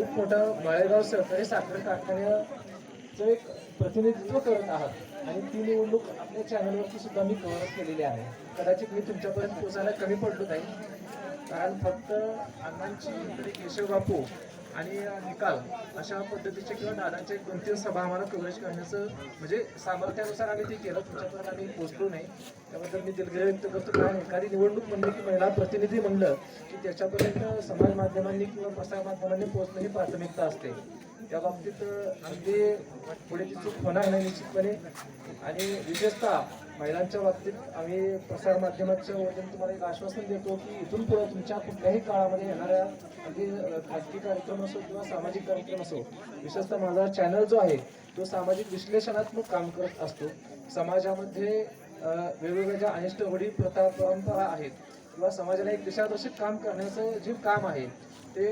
खूप मोठं मळेगाव सहकारी साखर कारखान्याचं एक प्रतिनिधित्व करत आहात. आणि ती निवडणूक आपल्या चॅनलवरती सुद्धा मी कव्हर केलेली आहे. कदाचित मी तुमच्यापर्यंत पोहोचायला कमी पडलो नाही. कारण फक्त अण्णांची इकडे केशव बापू आणि निकाल अशा पद्धतीचे किंवा दादांचे एक दोन तीन सभा आम्हाला कव्हरेज करण्याचं म्हणजे सामर्थ्यानुसार आम्ही ते केलं. तुमच्यापर्यंत आम्ही पोचलो नाही. त्याबद्दल मी दिलगिरी व्यक्त करतो. कारण एखादी निवडणूक म्हणली की महिला प्रतिनिधी म्हणलं की त्याच्यापर्यंत समाज माध्यमांनी किंवा प्रसार माध्यमांनी पोहोचणं ही प्राथमिकता असते. त्या बाबतीत अगदी पुढे ती चूक होणार नाही निश्चितपणे. आणि विशेषतः महिलांच्या बाबतीत आम्ही प्रसार माध्यमाच्या वतीने तुम्हाला एक आश्वासन देतो की इथून पुढे तुमच्या कुठल्याही काळामध्ये येणाऱ्या अगदी खाजगी कार्यक्रम असो किंवा सामाजिक कार्यक्रम असो विशेषतः माझा चॅनल जो आहे तो सामाजिक विश्लेषणात्मक काम करत असतो. समाजामध्ये वेगवेगळ्या ज्या अनिष्ट रूढी प्रथा परंपरा आहेत किंवा समाजाला एक दिशादर्शक काम करण्याचं जे काम आहे ते